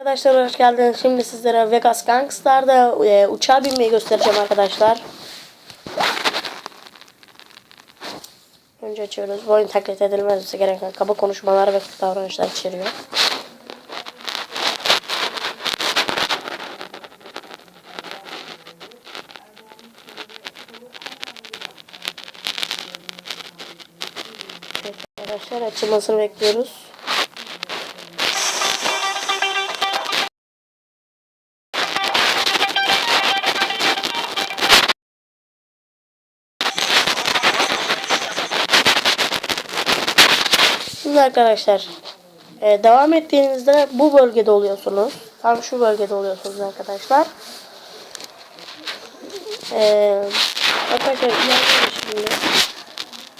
Arkadaşlar hoş geldiniz. Şimdi sizlere Vegas Gangstar'da e, uçağa binmeyi göstereceğim arkadaşlar. Önce açıyoruz. Bu oyun taklit edilmesi gereken kaba konuşmalar ve davranışlar içeriyor. Arkadaşlar açılmasını bekliyoruz. Şimdi arkadaşlar e, devam ettiğinizde bu bölgede oluyorsunuz. Tam şu bölgede oluyorsunuz arkadaşlar. E, arkadaşlar ilerliyoruz şimdi.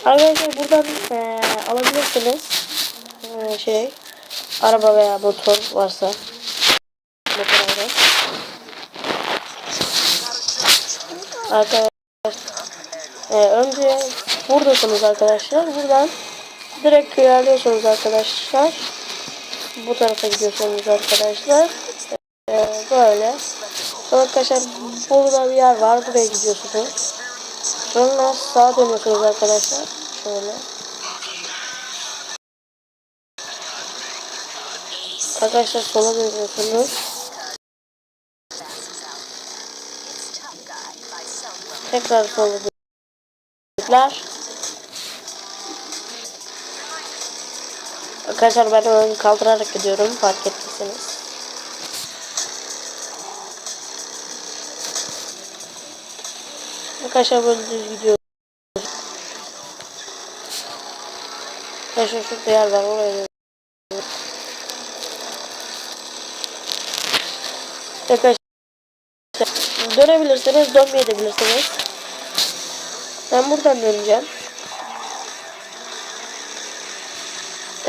Arkadaşlar buradan e, alabilirsiniz. E, şey araba veya motor varsa. Motor. Arkadaşlar e, önce buradasınız arkadaşlar. Buradan direkt ilerliyorsunuz arkadaşlar. Bu tarafa gidiyorsunuz arkadaşlar. Ee, böyle. Sonra arkadaşlar burada bir yer var. Buraya gidiyorsunuz. Sonra sağa dönüyorsunuz arkadaşlar. Şöyle. Arkadaşlar sola dönüyorsunuz. Tekrar sola dönüyorlar. Arkadaşlar ben onu kaldırarak gidiyorum fark ettiyseniz. Arkadaşlar böyle düz gidiyoruz. Arkadaşlar şurada yer var oraya gidiyoruz. Arkadaşlar dönebilirsiniz dönmeyebilirsiniz. Ben buradan döneceğim.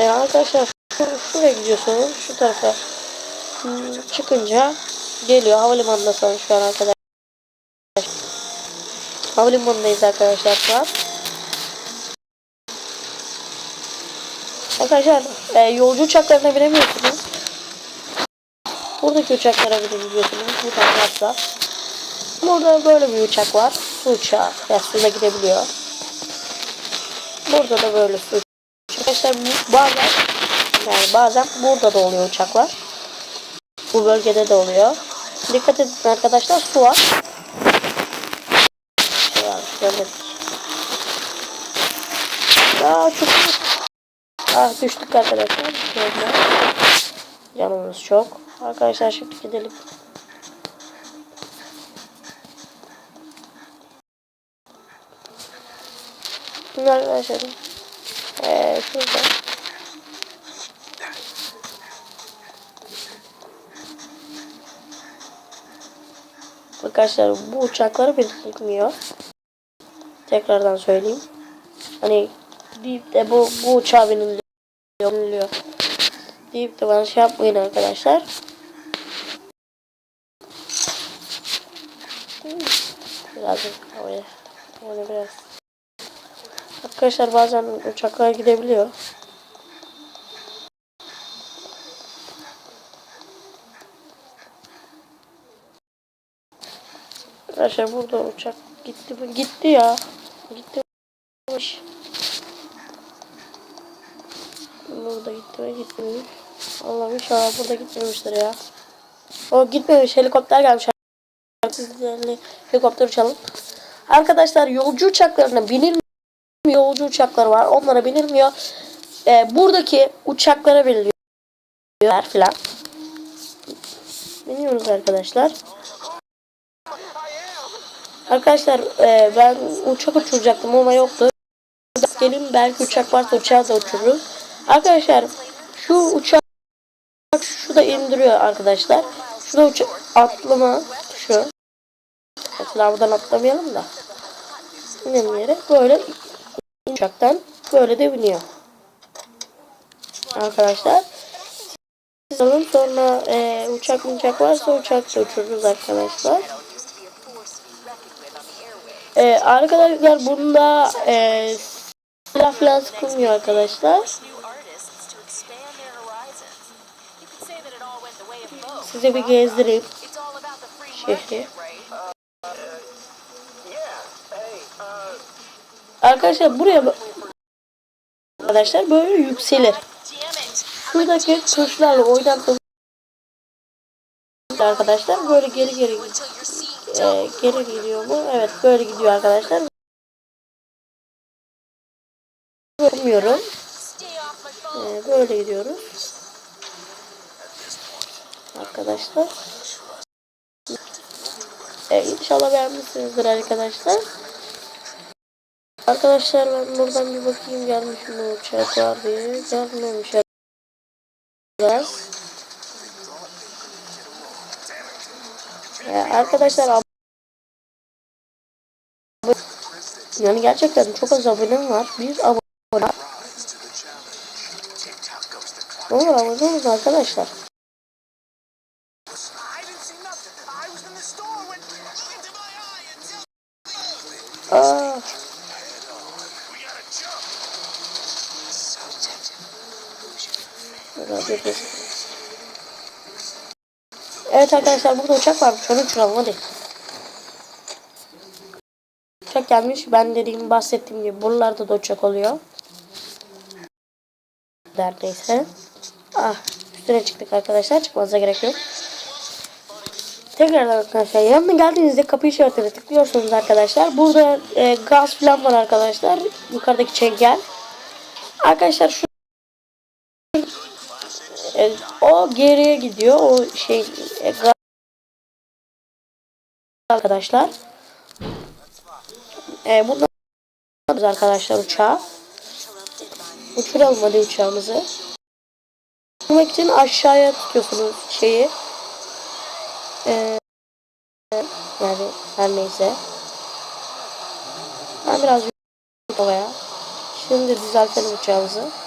Ee, arkadaşlar şu, şuraya gidiyorsunuz. Şu tarafa çıkınca geliyor. Havalimanındasınız şu an arkadaşlar. Havalimanındayız arkadaşlar şu an. Arkadaşlar e, yolcu uçaklarına binemiyorsunuz. Buradaki uçaklara binebiliyorsunuz. Bu tarafta. Burada böyle bir uçak var. Su uçağı. Ya suda gidebiliyor. Burada da böyle su Arkadaşlar bazen yani bazen burada da oluyor uçaklar. Bu bölgede de oluyor. Dikkat edin arkadaşlar su var. Aa çok Ah düştük arkadaşlar. Şöyle. Canımız çok. Arkadaşlar şimdi gidelim. Şimdi arkadaşlar ee, şurada. Arkadaşlar bu uçakları binilmiyor. Tekrardan söyleyeyim. Hani deyip de bu, bu uçağa biniliyor. Deyip de bana şey yapmayın arkadaşlar. Birazcık havaya. Yani biraz Arkadaşlar bazen uçaklar gidebiliyor. Arkadaşlar burada uçak gitti mi? Gitti ya. Gitti. Burada gitti mi? Gitti mi? Allah'ım inşallah burada gitmemiştir ya. O gitmemiş. Helikopter gelmiş. Helikopter uçalım. Arkadaşlar yolcu uçaklarına yolcu uçakları var. Onlara binilmiyor. Ee, buradaki uçaklara biniliyor. Falan. Biniyoruz arkadaşlar. Arkadaşlar e, ben uçak uçuracaktım ama yoktu. Gelin belki uçak varsa uçağı da uçururuz. Arkadaşlar şu uçak şu da indiriyor arkadaşlar. Şurada uçak atlama şu. Mesela buradan atlamayalım da. İnelim böyle uçaktan böyle de biniyor. Arkadaşlar. Siz alın sonra e, uçak uçak varsa uçak da uçururuz arkadaşlar. E, arkadaşlar bunda e, silah falan sıkılmıyor arkadaşlar. size bir gezdireyim şehri. Arkadaşlar buraya arkadaşlar böyle yükselir. Şuradaki tuşlarla oynattığım arkadaşlar böyle geri geri e, geri gidiyor mu? Evet böyle gidiyor arkadaşlar. Bilmiyorum. E, böyle gidiyoruz. Arkadaşlar. E, inşallah beğenmişsinizdir arkadaşlar. Arkadaşlar ben buradan bir bakayım gelmiş mi uçak var diye. Gelmemiş biraz. Ee, arkadaşlar yani gerçekten çok az abonem var. Bir abone Ne olur abone olun arkadaşlar. Yapayım. Evet arkadaşlar burada uçak varmış. Onu uçuralım hadi. Uçak gelmiş. Ben dediğim bahsettiğim gibi buralarda da uçak oluyor. Neredeyse. Ah üstüne çıktık arkadaşlar. Çıkmanıza gerek yok. Tekrardan arkadaşlar yanına geldiğinizde kapı işaretine tıklıyorsunuz arkadaşlar. Burada e, gaz falan var arkadaşlar. Yukarıdaki çengel. Arkadaşlar şu e, o geriye gidiyor. O şey e, arkadaşlar. E, bundan arkadaşlar uçağı. Uçuralım hadi uçağımızı. Uçurmak için aşağıya tutuyorsunuz şeyi. E, yani her neyse. Ben biraz havaya. Şimdi düzeltelim uçağımızı.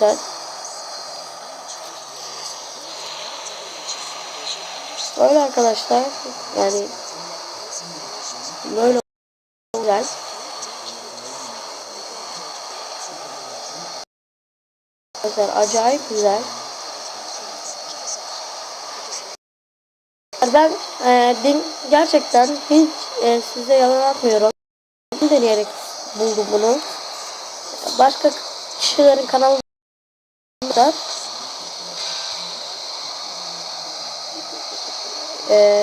Güzel. Böyle arkadaşlar. Yani böyle güzel. Arkadaşlar acayip güzel. Ben e, din, gerçekten hiç e, size yalan atmıyorum. Deneyerek buldum bunu. Başka kişilerin kanalında da e,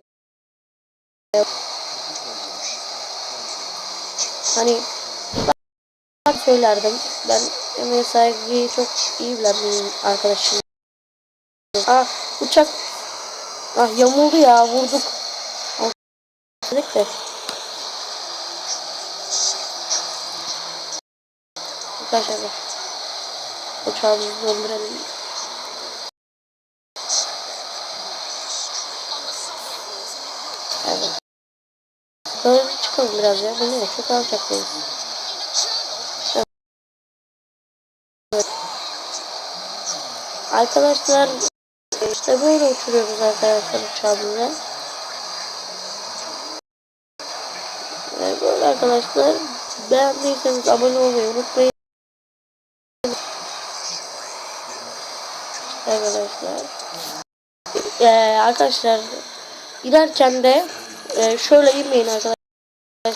hani ben söylerdim. Ben emeğe saygıyı çok iyi bilen bir arkadaşım. Ah uçak Ah yamuldu ya vurduk. Ah, dedik de. Arkadaşlar. Uçağımızı döndürelim. Evet. Böyle çıkalım biraz ya. Bu ne? Çok alçaktayız. Evet. Arkadaşlar işte böyle uçuruyoruz arkadaşlar uçağımızı. Evet, böyle arkadaşlar beğendiyseniz abone olmayı unutmayın. Arkadaşlar. Ee, arkadaşlar inerken de e, şöyle inmeyin arkadaşlar.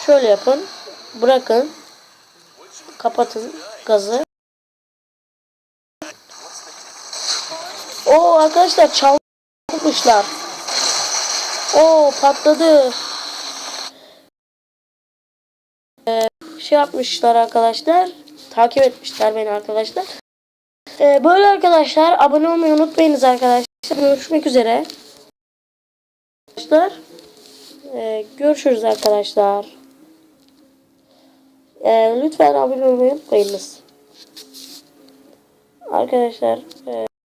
Şöyle yapın. Bırakın. Kapatın gazı. O arkadaşlar çalmışlar. O patladı. Ee, şey yapmışlar arkadaşlar. Takip etmişler beni arkadaşlar. Ee, böyle arkadaşlar abone olmayı unutmayınız arkadaşlar. Görüşmek üzere. Arkadaşlar. Ee, görüşürüz arkadaşlar. Ee, lütfen abone olmayı unutmayınız. Arkadaşlar. E,